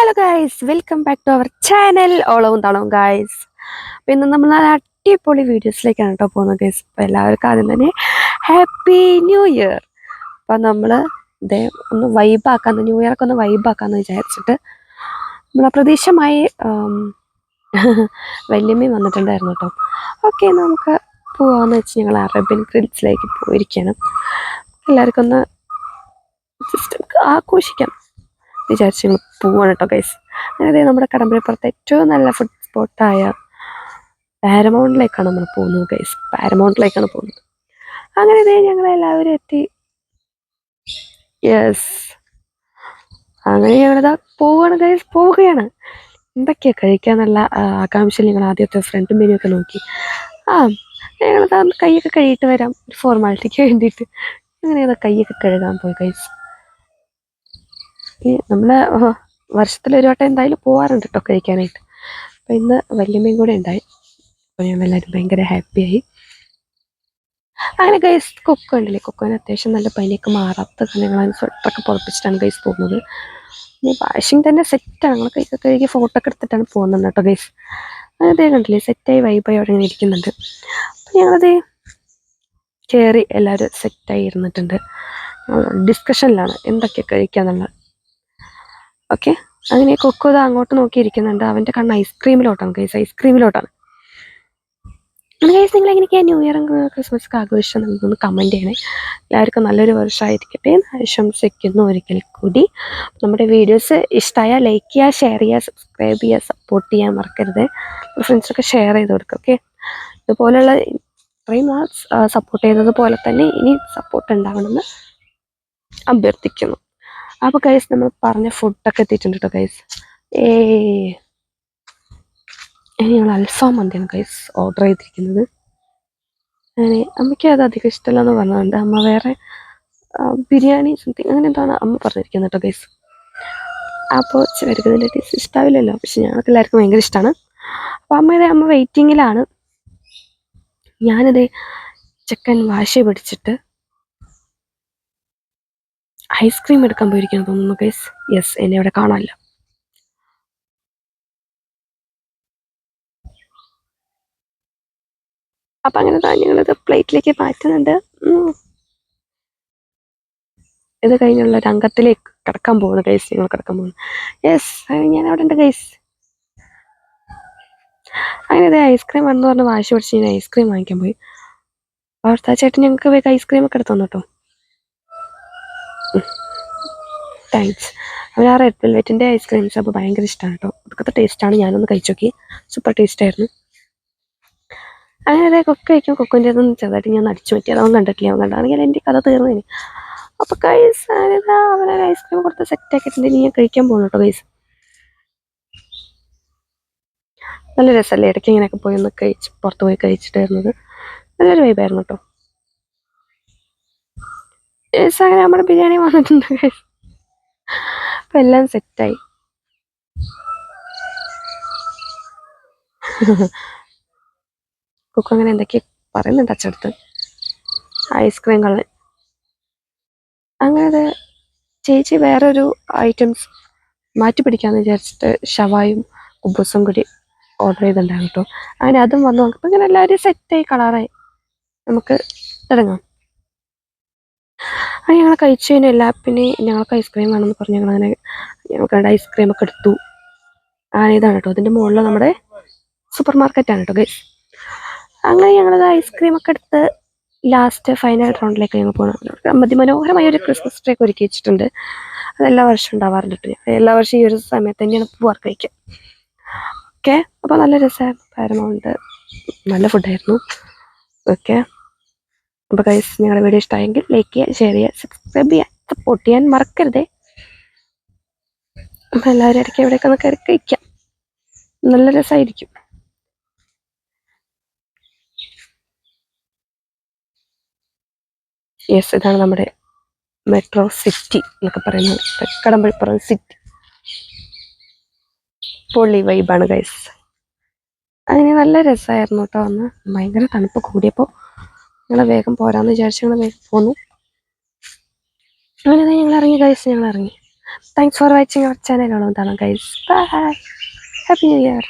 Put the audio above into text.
Hello guys welcome back to our channel ഓളവും തളവും guys പിന്നെ ഇന്ന് നമ്മൾ നല്ല അടിപൊളി വീഡിയോസിലേക്കാണ് കേട്ടോ പോകുന്നത് ഗൈസ് അപ്പോൾ എല്ലാവർക്കും ആദ്യം തന്നെ ഹാപ്പി ന്യൂ ഇയർ അപ്പം നമ്മൾ ഇതേ ഒന്ന് വൈബാക്കാന്ന് ന്യൂ ഇയർക്ക് ഒന്ന് വൈബാക്കാന്ന് വിചാരിച്ചിട്ട് നമ്മൾ അപ്രതീക്ഷമായി വല്യമ്മയും വന്നിട്ടുണ്ടായിരുന്നു കേട്ടോ ഓക്കെ നമുക്ക് പോവാന്ന് വെച്ച് ഞങ്ങൾ അറേബ്യൻ ഗ്രിൽസിലേക്ക് പോയിരിക്കണം എല്ലാവർക്കും ഒന്ന് ജസ്റ്റ് ആഘോഷിക്കാം. വിചാരിച്ച് ഞങ്ങൾ പോവാണ് കേട്ടോ ഗൈസ് അങ്ങനെ നമ്മുടെ കടമ്പലപ്പുറത്ത് ഏറ്റവും നല്ല ഫുഡ് സ്പോട്ടായ പാരമൗണ്ടിലേക്കാണ് നമ്മൾ പോകുന്നത് ഗൈസ് പാരമൗണ്ടിലേക്കാണ് പോകുന്നത്. അങ്ങനെ ഇതേ ഞങ്ങൾ എല്ലാവരും എത്തി. യെസ് അങ്ങനെ ഞങ്ങളിതാ പോവുകയാണ് ഗൈസ് പോവുകയാണ്. എന്തൊക്കെയാ കഴിക്കാന്നുള്ള ആകാംക്ഷ ഞങ്ങൾ ആദ്യത്തെ ഫ്രണ്ട് മെനു ഒക്കെ നോക്കി. ആ ഞങ്ങളിതാ കൈയൊക്കെ കഴുകിയിട്ട് വരാം. ഒരു ഫോർമാലിറ്റിക്ക് വേണ്ടിയിട്ട്. അങ്ങനെ കൈയൊക്കെ കഴുകാൻ പോയി ഗൈസ് ഈ നമ്മൾ വർഷത്തിൽ ഒരു വട്ടം എന്തായാലും പോവാറുണ്ട് കേട്ടോ കഴിക്കാനായിട്ട്. അപ്പം ഇന്ന് വല്യമ്മയും കൂടെ ഉണ്ടായി. അപ്പോൾ ഞങ്ങൾ എല്ലാവരും ഭയങ്കര ഹാപ്പിയായി അങ്ങനെ ഗൈസ് കൊക്കോ ഉണ്ടല്ലേ? കൊക്കോന് അത്യാവശ്യം നല്ല പനിയൊക്കെ മാറാത്ത ഞങ്ങൾ അതിന് സ്വട്ടൊക്കെ പുറപ്പിച്ചിട്ടാണ് ഗൈസ് പോകുന്നത്. ഇനി വാഷിംഗ് തന്നെ സെറ്റാണ് ഞങ്ങൾ കൈക്ക് കഴുകി ഫോട്ടോ ഒക്കെ എടുത്തിട്ടാണ് പോകുന്നത് കേട്ടോ ഗൈസ് അതേ കണ്ടില്ലേ സെറ്റായി വൈബായി അവിടെ ഇങ്ങനെ ഇരിക്കുന്നുണ്ട്. അപ്പം ഞങ്ങളത് കയറി എല്ലാവരും സെറ്റായി ഇരുന്നിട്ടുണ്ട്. ഡിസ്കഷനിലാണ് എന്തൊക്കെ കഴിക്കാന്നുള്ളത് ഓക്കെ അങ്ങനെ കൊക്കോ ഇതാ അങ്ങോട്ട് നോക്കിയിരിക്കുന്നുണ്ട്. അവന്റെ കണ്ണ് ഐസ്ക്രീമിലോട്ടാണ് കേസ് ഐസ്ക്രീമിലോട്ടാണ് ഗൈസ് നിങ്ങൾ എങ്ങനെയൊക്കെയാണ് ന്യൂ ഇയറും ക്രിസ്മസ് ഒക്കെ ആഘോഷിച്ചത് നമുക്കൊന്ന് കമന്റ് ചെയ്യണേ. എല്ലാവർക്കും നല്ലൊരു വർഷമായിരിക്കട്ടെ ആശംസിക്കുന്നു ഒരിക്കൽ കൂടി. നമ്മുടെ വീഡിയോസ് ഇഷ്ടമായാൽ ലൈക്ക് ചെയ്യുക ഷെയർ ചെയ്യുക സബ്സ്ക്രൈബ് ചെയ്യുക സപ്പോർട്ട് ചെയ്യാൻ മറക്കരുത്. ഫ്രണ്ട്സൊക്കെ ഷെയർ ചെയ്ത് കൊടുക്കുക ഓക്കെ ഇതുപോലെയുള്ള ഇത്രയും സപ്പോർട്ട് ചെയ്തതുപോലെ തന്നെ ഇനി സപ്പോർട്ട് ഉണ്ടാവണമെന്ന് അഭ്യർത്ഥിക്കുന്നു. അപ്പോൾ കൈസ് നമ്മൾ പറഞ്ഞ ഫുഡൊക്കെ എത്തിയിട്ടുണ്ട് കേട്ടോ കൈസ് ഏ അൽഫാം മന്തിയാണ് കൈസ് ഓർഡർ ചെയ്തിരിക്കുന്നത്. അങ്ങനെ അമ്മയ്ക്ക് അത് അധികം ഇഷ്ടമല്ലെന്ന് പറഞ്ഞതുകൊണ്ട് അമ്മ വേറെ ബിരിയാണി സംതിങ് അങ്ങനെ എന്താണ് അമ്മ പറഞ്ഞിരിക്കുന്നത് കേട്ടോ കൈസ് അപ്പോൾ ചിലർക്ക് ഇതിന്റെ ടേസ്റ്റ് ഇഷ്ടാവില്ലല്ലോ. പക്ഷെ ഞങ്ങൾക്ക് എല്ലാവർക്കും ഭയങ്കര ഇഷ്ടമാണ് അപ്പോൾ അമ്മ ഇതേ അമ്മ വെയിറ്റിങ്ങിലാണ് ഞാനിത് ചിക്കൻ വാശി പിടിച്ചിട്ട് ഐസ്ക്രീം എടുക്കാൻ പോയിരിക്കുന്നു തോന്നുന്നു ഗൈസ് യെസ് എന്നെ ഇവിടെ കാണാമല്ലോ അപ്പൊ അങ്ങനെ താ ഞങ്ങളിത് പ്ലേറ്റിലേക്ക് മാറ്റുന്നുണ്ട്. ഇത് കഴിഞ്ഞുള്ള രംഗത്തിലേക്ക് കിടക്കാൻ പോകുന്നു ഗൈസ് ഞങ്ങൾ കിടക്കാൻ പോകുന്നു. യെസ് ഞാൻ അവിടെ ഉണ്ട് ഗൈസ് അങ്ങനെ ഇത് ഐസ്ക്രീം വേണമെന്ന് പറഞ്ഞ് വാശി പിടിച്ച് ഞാൻ ഐസ്ക്രീം വാങ്ങിക്കാൻ പോയി. അവിടുത്തെ ചേട്ടൻ ഞങ്ങൾക്ക് ഐസ്ക്രീം ഒക്കെ എടുത്തു തന്നു കേട്ടോ. താങ്ക്സ് അവൻ ആ റെഡ് വെൽവെറ്റിന്റെ ഐസ്ക്രീംസ് അപ്പോൾ ഭയങ്കര ഇഷ്ടമാണ് കേട്ടോ അതൊക്കെ ടേസ്റ്റാണ് ഞാനൊന്ന് കഴിച്ചു നോക്കി സൂപ്പർ ടേസ്റ്റ് ആയിരുന്നു. അങ്ങനെ അതെ കൊക്ക കഴിക്കും. കൊക്കിന്റെ അതൊന്നും ചെറുതായിട്ട് ഞാൻ അടിച്ചു പറ്റി. അതൊന്നും കണ്ടിട്ടില്ല. അവൻ കണ്ടാണെങ്കിൽ എന്റെ കഥ തീർന്നേനെ അപ്പോൾ കൈസ് അങ്ങനെതാ അവനെ ഐസ്ക്രീം കൊടുത്ത് സെറ്റ് ആക്കിയിട്ടുണ്ട്. ഞാൻ കഴിക്കാൻ പോകുന്നു കേട്ടോ കൈസ് നല്ല രസമല്ലേ ഇടയ്ക്ക് ഇങ്ങനെയൊക്കെ പോയി ഒന്ന് കഴിച്ച് പുറത്ത് പോയി കഴിച്ചിട്ടായിരുന്നത്. നല്ലൊരു വൈബായിരുന്നു കേട്ടോ അങ്ങനെ നമ്മുടെ ബിരിയാണി വന്നിട്ടുണ്ട് അപ്പം എല്ലാം സെറ്റായി. കുക്ക് അങ്ങനെ എന്തൊക്കെയോ പറയുന്നുണ്ട് അച്ചടുത്ത്? ഐസ്ക്രീം കളർ അങ്ങനെ ചേച്ചി വേറൊരു ഐറ്റംസ് മാറ്റി പിടിക്കാന്ന് വിചാരിച്ചിട്ട് ഷവായും കുബൂസും കൂടി ഓർഡർ ചെയ്തിട്ടുണ്ടായിരുന്നു കേട്ടോ. അങ്ങനെ അതും വന്നു. നോക്കുമ്പോൾ ഇങ്ങനെ എല്ലാവരും സെറ്റായി കളറായി നമുക്ക് തുടങ്ങാം. അങ്ങനെ ഞങ്ങൾ കഴിച്ചു കഴിഞ്ഞാൽ എല്ലാ പിന്നെ ഞങ്ങൾക്ക് ഐസ്ക്രീം വേണമെന്ന് പറഞ്ഞ്. ഞങ്ങൾ അങ്ങനെ ഞങ്ങൾക്ക് രണ്ട് ഐസ്ക്രീം ഒക്കെ എടുത്തു. അങ്ങനെ ഇതാണ് കേട്ടോ. അതിന്റെ മുകളിൽ നമ്മുടെ സൂപ്പർ മാർക്കറ്റാണ് കേട്ടോ ഗൈസ് അങ്ങനെ ഞങ്ങളത് ഐസ്ക്രീം ഒക്കെ എടുത്ത് ലാസ്റ്റ് ഫൈനൽ റൗണ്ടിലേക്ക് ഞങ്ങൾ പോകണം അതിമനോഹരമായ ഒരു ക്രിസ്മസ് ട്രീ ഒക്കെ ഒരുക്കി വെച്ചിട്ടുണ്ട്. അത് എല്ലാ വർഷവും ഉണ്ടാവാറുണ്ട് കേട്ടോ. എല്ലാ വർഷവും ഈ ഒരു സമയത്ത് തന്നെയാണ് പോവാറ് കഴിക്കുക ഓക്കെ അപ്പോൾ നല്ല രസമായിരുന്നു. നല്ല ഫുഡായിരുന്നു ഓക്കെ അപ്പോൾ കൈസ് നിങ്ങളുടെ വീഡിയോ ഇഷ്ടമായെങ്കിൽ ലൈക്ക് ചെയ്യുക ഷെയർ ചെയ്യുക സബ്സ്ക്രൈബ് ചെയ്യുക. സപ്പോർട്ട് ചെയ്യാൻ മറക്കരുതേ. അപ്പം എല്ലാവരും ഇടയ്ക്ക് എവിടെയൊക്കെ ഒന്ന് കയറി കഴിക്കാം. നല്ല രസമായിരിക്കും. യെസ് ഇതാണ് നമ്മുടെ മെട്രോ സിറ്റി എന്നൊക്കെ പറയുന്നത് കടമ്പഴിപ്പുറം സിറ്റി പൊള്ളി വൈബാണ് ഗൈസ് അങ്ങനെ നല്ല രസമായിരുന്നു കേട്ടോ അന്ന്. ഭയങ്കര തണുപ്പ് കൂടിയപ്പോൾ ഞങ്ങൾ വേഗം പോരാന്ന് വിചാരിച്ച് ഞങ്ങൾ വേഗം പോന്നു. അങ്ങനെ ഞങ്ങൾ ഇറങ്ങി ഗൈസ് ഞങ്ങൾ ഇറങ്ങി. Thanks for watching our channel Onam guys bye happy new year